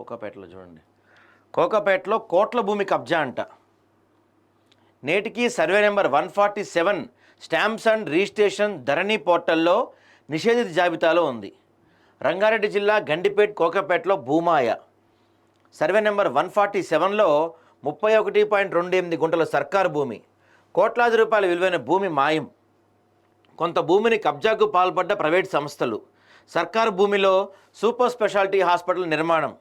కోకాపేటలో చూడండి. కోకాపేటలో కోట్ల భూమి కబ్జా అంట. నేటికి survey number one forty seven stamps and registration Dharani పోర్టల్లో నిషేధిత జాబితాలో ఉంది. రంగారెడ్డి జిల్లా గండిపేట్ కోకపేటలో భూమాయ. సర్వే నెంబర్ వన్ ఫార్టీ సెవెన్లో ముప్పై ఒకటి పాయింట్ రెండు ఎనిమిది గుంటల సర్కారు భూమి. కోట్లాది రూపాయల విలువైన భూమి మాయం. కొంత భూమిని కబ్జాకు పాల్పడ్డ ప్రైవేట్ సంస్థలు. సర్కారు భూమిలో సూపర్ స్పెషాలిటీ హాస్పిటల్ నిర్మాణం.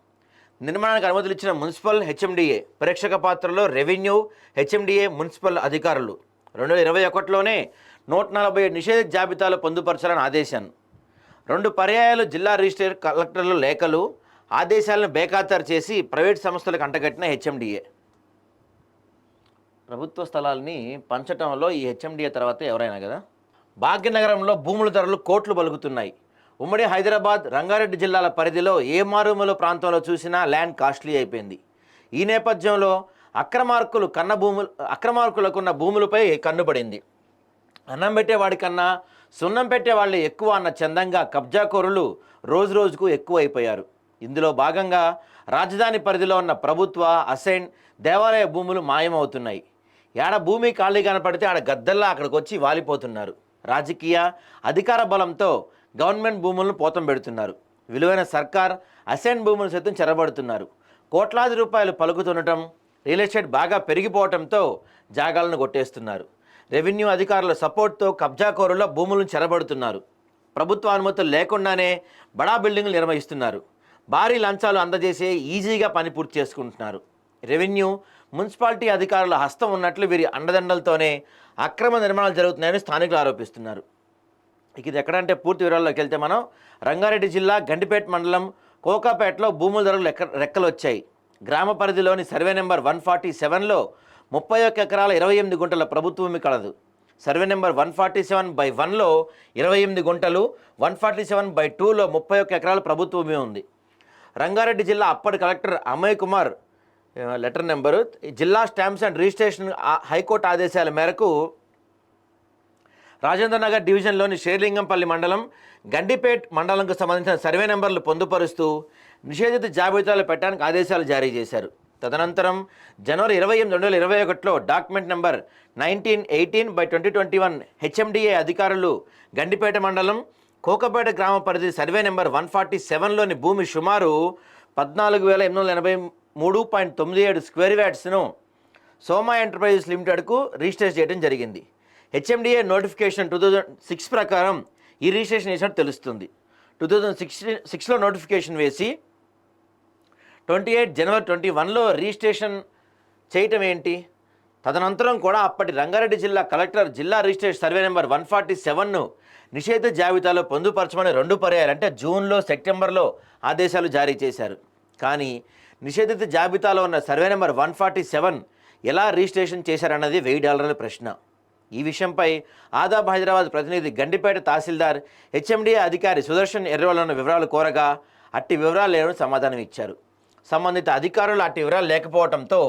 నిర్మాణానికి అనుమతులు ఇచ్చిన మున్సిపల్ హెచ్ఎండిఏ ప్రేక్షక పాత్రలో రెవెన్యూ హెచ్ఎండిఏ మున్సిపల్ అధికారులు. రెండు వేల ఇరవై ఒకటిలోనే నూట నలభై ఏడు నిషేధిత జాబితాలో పొందుపరచాలని ఆదేశాన్ని రెండు పర్యాయాలు జిల్లా రిజిస్టర్ కలెక్టర్లు లేఖలు ఆదేశాలను బేఖాతరు చేసి ప్రైవేట్ సంస్థలకు అంటగట్టిన హెచ్ఎండిఏ. ప్రభుత్వ స్థలాల్ని పంచటంలో ఈ హెచ్ఎండిఏ తర్వాత ఎవరైనా కదా? భాగ్యనగరంలో భూముల ధరలు కోట్లు బలుగుతున్నాయి. ఉమ్మడి హైదరాబాద్ రంగారెడ్డి జిల్లాల పరిధిలో ఏ మారుమూల ప్రాంతంలో చూసినా ల్యాండ్ కాస్ట్లీ అయిపోయింది. ఈ నేపథ్యంలో అక్రమార్కులు కన్న భూములు అక్రమార్కులకున్న భూములపై కన్నుపడింది. అన్నం పెట్టేవాడికన్నా సున్నం పెట్టేవాళ్ళు ఎక్కువ అన్న చందంగా కబ్జాకోరులు రోజు రోజుకు ఎక్కువ అయిపోయారు ఇందులో భాగంగా రాజధాని పరిధిలో ఉన్న ప్రభుత్వ అసైన్ దేవాలయ భూములు మాయమవుతున్నాయి. ఏడ భూమి ఖాళీ కనపడితే ఆడ గద్దల్లా అక్కడికి వచ్చి వాలిపోతున్నారు. రాజకీయ అధికార బలంతో గవర్నమెంట్ భూములను పోతం పెడుతున్నారు. విలువైన సర్కార్ అసైన్ భూములు సైతం చెరబడుతున్నారు. కోట్లాది రూపాయలు పలుకుతుండటం రియల్ ఎస్టేట్ బాగా పెరిగిపోవడంతో జాగాలను కొట్టేస్తున్నారు. రెవెన్యూ అధికారుల సపోర్ట్తో కబ్జాకోరుల భూములను చెరబడుతున్నారు. ప్రభుత్వ అనుమతులు లేకుండానే బడా బిల్డింగ్లు నిర్వహిస్తున్నారు. భారీ లంచాలు అందజేసే ఈజీగా పని పూర్తి చేసుకుంటున్నారు. రెవెన్యూ మున్సిపాలిటీ అధికారుల హస్తం ఉన్నట్లు వీరి అండదండలతోనే అక్రమ నిర్మాణాలు జరుగుతున్నాయని స్థానికులు ఆరోపిస్తున్నారు. ఇక ఇది ఎక్కడంటే పూర్తి వివరాల్లోకి వెళ్తే మనం రంగారెడ్డి జిల్లా గండిపేట మండలం కోకాపేటలో భూముల ధరలు లెక్క రెక్కలు వచ్చాయి గ్రామ పరిధిలోని సర్వే నెంబర్ వన్ ఫార్టీ సెవెన్లో ముప్పై ఒక్క ఎకరాల ఇరవై ఎనిమిది గుంటల ప్రభుత్వ కలదు. Survey number one forty seven by వన్లో ఇరవై ఎనిమిది గుంటలు వన్ ఫార్టీ సెవెన్ బై టూలో ముప్పై ఒక్క ఎకరాల ప్రభుత్వమే ఉంది. రంగారెడ్డి జిల్లా అప్పటి collector Amoy Kumar letter number జిల్లా stamps and registration high court ఆదేశాల మేరకు రాజేంద్ర నగర్ డివిజన్లోని షేర్లింగంపల్లి మండలం గండిపేట్ మండలంకు సంబంధించిన సర్వే నెంబర్లు పొందుపరుస్తూ నిషేధిత జాబితాలు పెట్టడానికి ఆదేశాలు జారీ చేశారు. తదనంతరం జనవరి ఇరవై ఎనిమిది రెండు వేల ఇరవై ఒకటిలో document number nineteen eighteen by twenty twenty one HMDA అధికారులు గండిపేట మండలం కోకపేట గ్రామ పరిధి సర్వే నెంబర్ వన్ ఫార్టీ సెవెన్లోని భూమి సుమారు పద్నాలుగు వేల ఎనిమిది వందల ఎనభై మూడు పాయింట్ తొమ్మిది ఏడు స్క్వేర్ వ్యాట్స్ను సోమా ఎంటర్ప్రైజెస్ లిమిటెడ్కు రిజిస్టర్ చేయడం జరిగింది. HMDA notification two thousand six ప్రకారం ఈ రిజిస్ట్రేషన్ చేసినట్టు తెలుస్తుంది. టూ థౌజండ్ సిక్స్ సిక్స్లో నోటిఫికేషన్ వేసి ట్వంటీ ఎయిట్ జనవరి ట్వంటీ వన్లో రిజిస్ట్రేషన్ చేయటం ఏంటి? తదనంతరం కూడా అప్పటి రంగారెడ్డి జిల్లా కలెక్టర్ జిల్లా registration survey number one forty సెవెన్ను నిషేధ జాబితాలో పొందుపరచమని రెండు పర్యాలు అంటే జూన్లో సెప్టెంబర్లో ఆదేశాలు జారీ చేశారు. కానీ నిషేధిత జాబితాలో ఉన్న survey number one forty seven ఎలా రిజిస్ట్రేషన్ చేశారన్నది వెయ్యి డాలర్ల ప్రశ్న. ఈ విషయంపై ఆదాబ్ హైదరాబాద్ ప్రతినిధి గండిపేట తహసీల్దార్ హెచ్ఎండిఏ అధికారి సుదర్శన్ ఎర్రవలను వివరాలు కోరగా అట్టి వివరాలు లేవని సమాధానం ఇచ్చారు. సంబంధిత అధికారులు అట్టి వివరాలు లేకపోవడంతో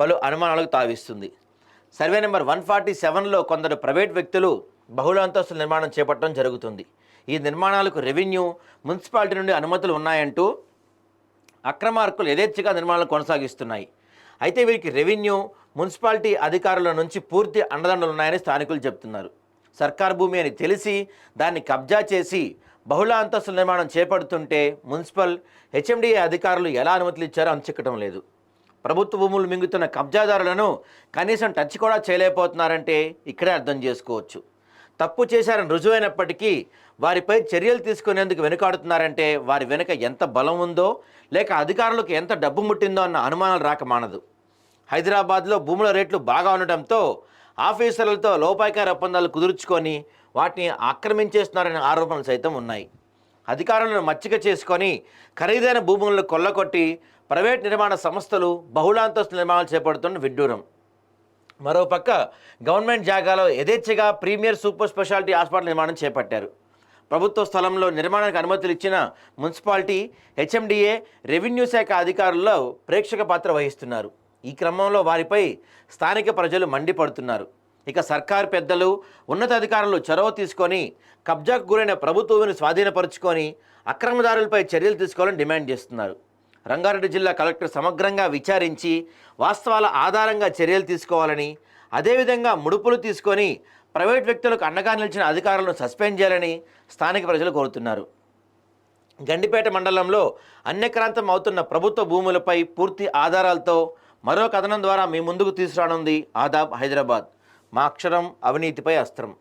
పలు అనుమానాలకు తావిస్తుంది. సర్వే నెంబర్ వన్ ఫార్టీ సెవెన్లో కొందరు ప్రైవేట్ వ్యక్తులు బహుళ అంతస్తుల నిర్మాణం చేపట్టడం జరుగుతుంది. ఈ నిర్మాణాలకు రెవెన్యూ మున్సిపాలిటీ నుండి అనుమతులు ఉన్నాయంటూ అక్రమార్కులు యథేచ్ఛగా నిర్మాణాలు కొనసాగిస్తున్నాయి. అయితే వీరికి రెవెన్యూ మున్సిపాలిటీ అధికారుల నుంచి పూర్తి అండదండలు ఉన్నాయని స్థానికులు చెప్తున్నారు. సర్కార్ భూమి అని తెలిసి దాన్ని కబ్జా చేసి బహుళ అంతస్తుల నిర్మాణం చేపడుతుంటే మున్సిపల్ హెచ్ఎండిఏ అధికారులు ఎలా అనుమతులు ఇచ్చారో అంచెక్కడం లేదు. ప్రభుత్వ భూములు మింగుతున్న కబ్జాదారులను కనీసం టచ్ కూడా చేయలేకపోతున్నారంటే ఇక్కడే అర్థం చేసుకోవచ్చు. తప్పు చేశారని రుజువైనప్పటికీ వారిపై చర్యలు తీసుకునేందుకు వెనుకాడుతున్నారంటే వారి వెనుక ఎంత బలం ఉందో లేక అధికారులకు ఎంత డబ్బు ముట్టిందో అన్న అనుమానాలు రాక మానదు. హైదరాబాద్లో భూముల రేట్లు బాగా ఉండటంతో ఆఫీసర్లతో లోపాయికార ఒప్పందాలు కుదుర్చుకొని వాటిని ఆక్రమించేస్తున్నారనే ఆరోపణలు సైతం ఉన్నాయి. అధికారులను మచ్చిక చేసుకొని ఖరీదైన భూములను కొల్లకొట్టి ప్రైవేట్ నిర్మాణ సంస్థలు బహుళాంతస్తు నిర్మాణాలు చేపడుతున్న విడ్డూరం. మరోపక్క గవర్నమెంట్ జాగాలో యథేచ్ఛగా ప్రీమియర్ సూపర్ స్పెషాలిటీ హాస్పిటల్ నిర్మాణం చేపట్టారు. ప్రభుత్వ స్థలంలో నిర్మాణానికి అనుమతులు ఇచ్చిన మున్సిపాలిటీ హెచ్ఎండిఏ రెవెన్యూ శాఖ అధికారుల్లో ప్రేక్షక పాత్ర వహిస్తున్నారు. ఈ క్రమంలో వారిపై స్థానిక ప్రజలు మండిపడుతున్నారు. ఇక సర్కారు పెద్దలు ఉన్నతాధికారులు చొరవ తీసుకొని కబ్జాకు గురైన ప్రభుత్వాన్ని స్వాధీనపరుచుకొని అక్రమదారులపై చర్యలు తీసుకోవాలని డిమాండ్ చేస్తున్నారు. రంగారెడ్డి జిల్లా కలెక్టర్ సమగ్రంగా విచారించి వాస్తవాల ఆధారంగా చర్యలు తీసుకోవాలని అదేవిధంగా ముడుపులు తీసుకొని ప్రైవేట్ వ్యక్తులకు అండగా నిలిచిన అధికారులను సస్పెండ్ చేయాలని స్థానిక ప్రజలు కోరుతున్నారు. గండిపేట మండలంలో అన్యక్రాంతం అవుతున్న ప్రభుత్వ భూములపై పూర్తి ఆధారాలతో మరో కథనం ద్వారా మీ ముందుకు తీసుకురానుంది ఆదాబ్ హైదరాబాద్. మా అక్షరం అవినీతిపై అస్త్రం.